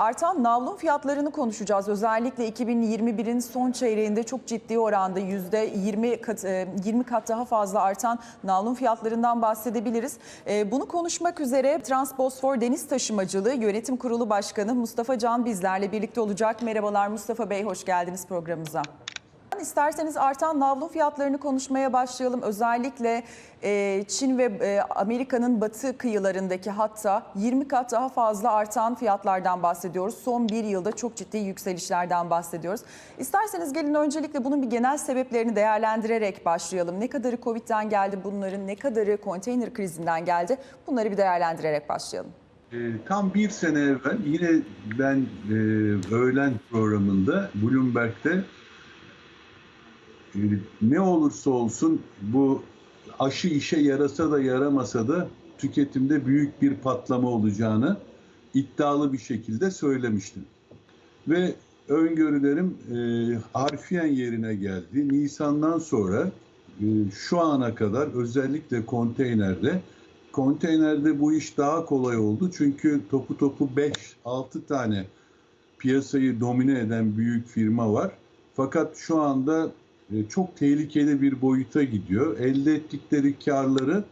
Artan navlun fiyatlarını konuşacağız. Özellikle 2021'in son çeyreğinde çok ciddi oranda %20 kat, e, 20 kat daha fazla artan navlun fiyatlarından bahsedebiliriz. E, Bunu konuşmak üzere Transbosfor Deniz Taşımacılığı Yönetim Kurulu Başkanı Mustafa Can bizlerle birlikte olacak. Merhabalar Mustafa Bey, hoş geldiniz programımıza. İsterseniz artan navlun fiyatlarını konuşmaya başlayalım. Özellikle e, Çin ve e, Amerika'nın batı kıyılarındaki hatta 20 kat daha fazla artan fiyatlardan bahsediyoruz. Son bir yılda çok ciddi yükselişlerden bahsediyoruz. İsterseniz gelin öncelikle bunun bir genel sebeplerini değerlendirerek başlayalım. Ne kadarı Covid'den geldi bunların, ne kadarı konteyner krizinden geldi bunları bir değerlendirerek başlayalım. E, tam bir sene evvel yine ben e, öğlen programında Bloomberg'de ne olursa olsun bu aşı işe yarasa da yaramasa da tüketimde büyük bir patlama olacağını iddialı bir şekilde söylemiştim. Ve öngörülerim e, harfiyen yerine geldi. Nisan'dan sonra e, şu ana kadar özellikle konteynerde konteynerde bu iş daha kolay oldu. Çünkü topu topu 5-6 tane piyasayı domine eden büyük firma var. Fakat şu anda çok tehlikeli bir boyuta gidiyor. Elde ettikleri karları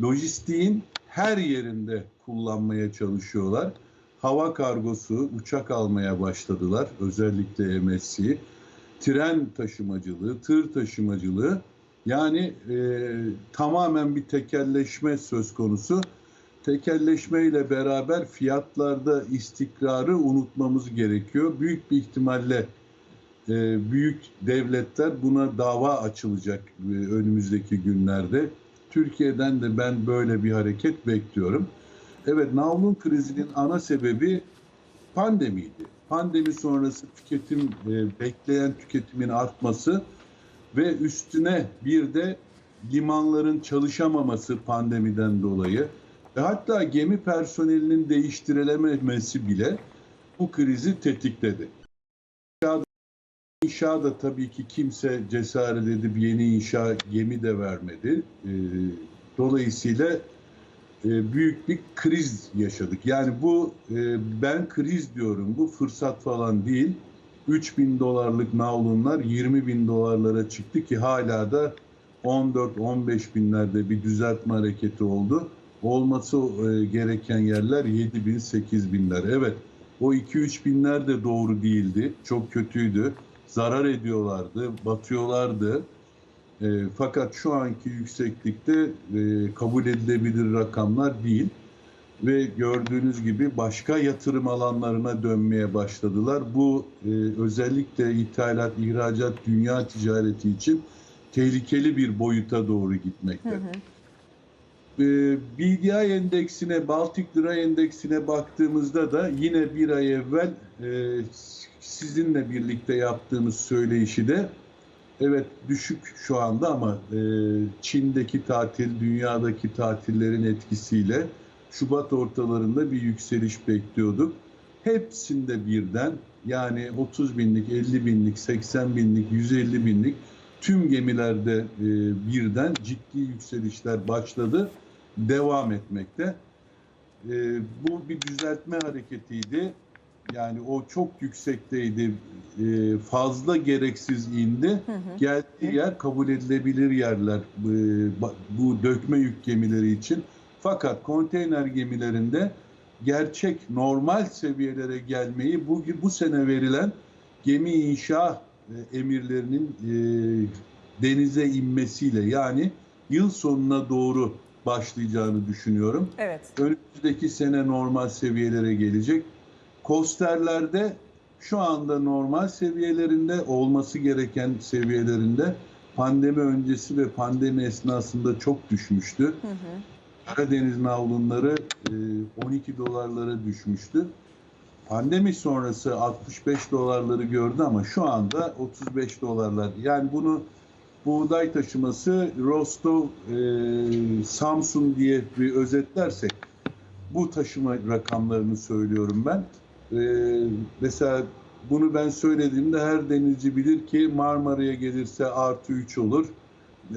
lojistiğin her yerinde kullanmaya çalışıyorlar. Hava kargosu, uçak almaya başladılar. Özellikle MSC. Tren taşımacılığı, tır taşımacılığı. Yani e, tamamen bir tekelleşme söz konusu. Tekelleşme ile beraber fiyatlarda istikrarı unutmamız gerekiyor. Büyük bir ihtimalle büyük devletler buna dava açılacak e, önümüzdeki günlerde. Türkiye'den de ben böyle bir hareket bekliyorum. Evet, navlun krizinin ana sebebi pandemiydi. Pandemi sonrası tüketim e, bekleyen tüketimin artması ve üstüne bir de limanların çalışamaması pandemiden dolayı ve hatta gemi personelinin değiştirilememesi bile bu krizi tetikledi. İnşa da tabii ki kimse cesaret edip yeni inşa gemi de vermedi. Ee, Dolayısıyla e, büyük bir kriz yaşadık. Yani bu e, ben kriz diyorum. Bu fırsat falan değil. 3 bin dolarlık navlunlar 20 bin dolarlara çıktı ki hala da 14-15 binlerde bir düzeltme hareketi oldu. Olması e, gereken yerler 7 bin, 8 binler. Evet o 2-3 binler de doğru değildi. Çok kötüydü. Zarar ediyorlardı, batıyorlardı. E, fakat şu anki yükseklikte e, kabul edilebilir rakamlar değil. Ve gördüğünüz gibi başka yatırım alanlarına dönmeye başladılar. Bu e, özellikle ithalat, ihracat, dünya ticareti için tehlikeli bir boyuta doğru gitmekte. Hı hı. E, BDI endeksine, Baltic Dry endeksine baktığımızda da yine bir ay evvel e, sizinle birlikte yaptığımız söyleyişi de evet düşük şu anda ama e, Çin'deki tatil, dünyadaki tatillerin etkisiyle Şubat ortalarında bir yükseliş bekliyorduk. Hepsinde birden yani 30 binlik, 50 binlik, 80 binlik, 150 binlik tüm gemilerde e, birden ciddi yükselişler başladı. Devam etmekte. E, bu bir düzeltme hareketiydi. Yani o çok yüksekteydi. E, fazla gereksiz indi. Hı hı. Geldiği yer kabul edilebilir yerler e, bu dökme yük gemileri için. Fakat konteyner gemilerinde gerçek normal seviyelere gelmeyi bu bu sene verilen gemi inşa e, emirlerinin e, denize inmesiyle yani yıl sonuna doğru başlayacağını düşünüyorum. Evet. Önümüzdeki sene normal seviyelere gelecek. Kosterlerde şu anda normal seviyelerinde olması gereken seviyelerinde pandemi öncesi ve pandemi esnasında çok düşmüştü. Hı hı. Karadeniz navlunları e, 12 dolarlara düşmüştü. Pandemi sonrası 65 dolarları gördü ama şu anda 35 dolarlar. Yani bunu buğday taşıması Rostov, e, Samsun diye bir özetlersek bu taşıma rakamlarını söylüyorum ben. E, mesela bunu ben söylediğimde her denizci bilir ki Marmara'ya gelirse artı 3 olur.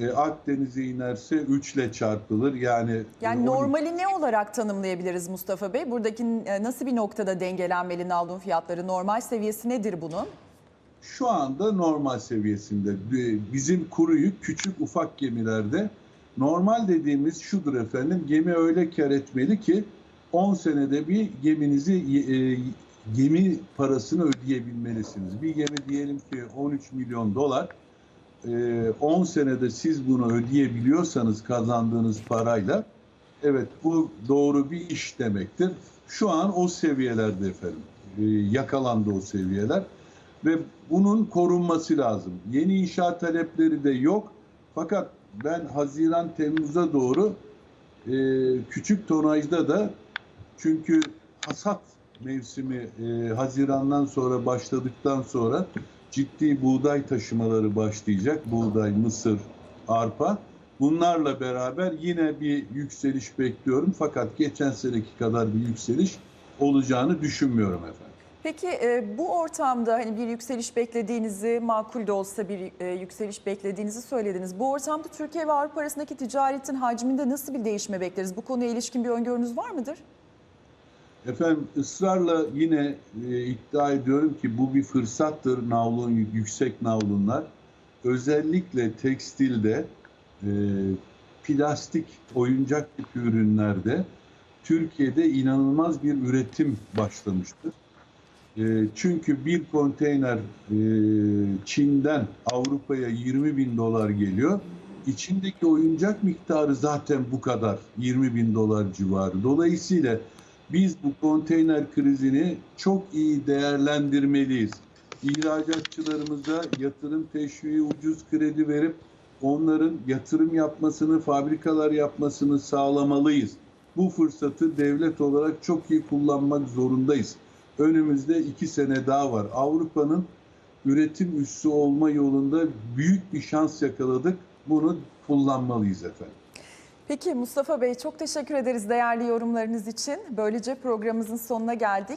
E, Akdeniz'e inerse 3 ile çarpılır. Yani Yani normali ne olarak tanımlayabiliriz Mustafa Bey? Buradaki e, nasıl bir noktada dengelenmeli navlun fiyatları? Normal seviyesi nedir bunun? şu anda normal seviyesinde. E, Bizim kuru yük küçük ufak gemilerde normal dediğimiz şudur efendim. Gemi öyle kar etmeli ki 10 senede bir geminizi e, gemi parasını ödeyebilmelisiniz. Bir gemi diyelim ki 13 milyon dolar. E, 10 senede siz bunu ödeyebiliyorsanız kazandığınız parayla evet bu doğru bir iş demektir. Şu an o seviyelerde efendim. E, yakalandı o seviyeler ve bunun korunması lazım. Yeni inşaat talepleri de yok. Fakat ben Haziran Temmuz'a doğru e, küçük tonajda da çünkü hasat mevsimi e, Haziran'dan sonra başladıktan sonra ciddi buğday taşımaları başlayacak. Buğday, mısır, arpa. Bunlarla beraber yine bir yükseliş bekliyorum. Fakat geçen seneki kadar bir yükseliş olacağını düşünmüyorum efendim. Peki e, bu ortamda hani bir yükseliş beklediğinizi, makul de olsa bir e, yükseliş beklediğinizi söylediniz. Bu ortamda Türkiye ve Avrupa arasındaki ticaretin hacminde nasıl bir değişme bekleriz? Bu konuya ilişkin bir öngörünüz var mıdır? Efendim ısrarla yine e, iddia ediyorum ki bu bir fırsattır navlun yüksek navlunlar. Özellikle tekstilde, e, plastik oyuncak tipi ürünlerde Türkiye'de inanılmaz bir üretim başlamıştır. E, çünkü bir konteyner e, Çin'den Avrupa'ya 20 bin dolar geliyor. İçindeki oyuncak miktarı zaten bu kadar 20 bin dolar civarı. Dolayısıyla biz bu konteyner krizini çok iyi değerlendirmeliyiz. İhracatçılarımıza yatırım teşviği, ucuz kredi verip onların yatırım yapmasını, fabrikalar yapmasını sağlamalıyız. Bu fırsatı devlet olarak çok iyi kullanmak zorundayız. Önümüzde iki sene daha var. Avrupa'nın üretim üssü olma yolunda büyük bir şans yakaladık. Bunu kullanmalıyız efendim. Peki Mustafa Bey çok teşekkür ederiz değerli yorumlarınız için. Böylece programımızın sonuna geldik.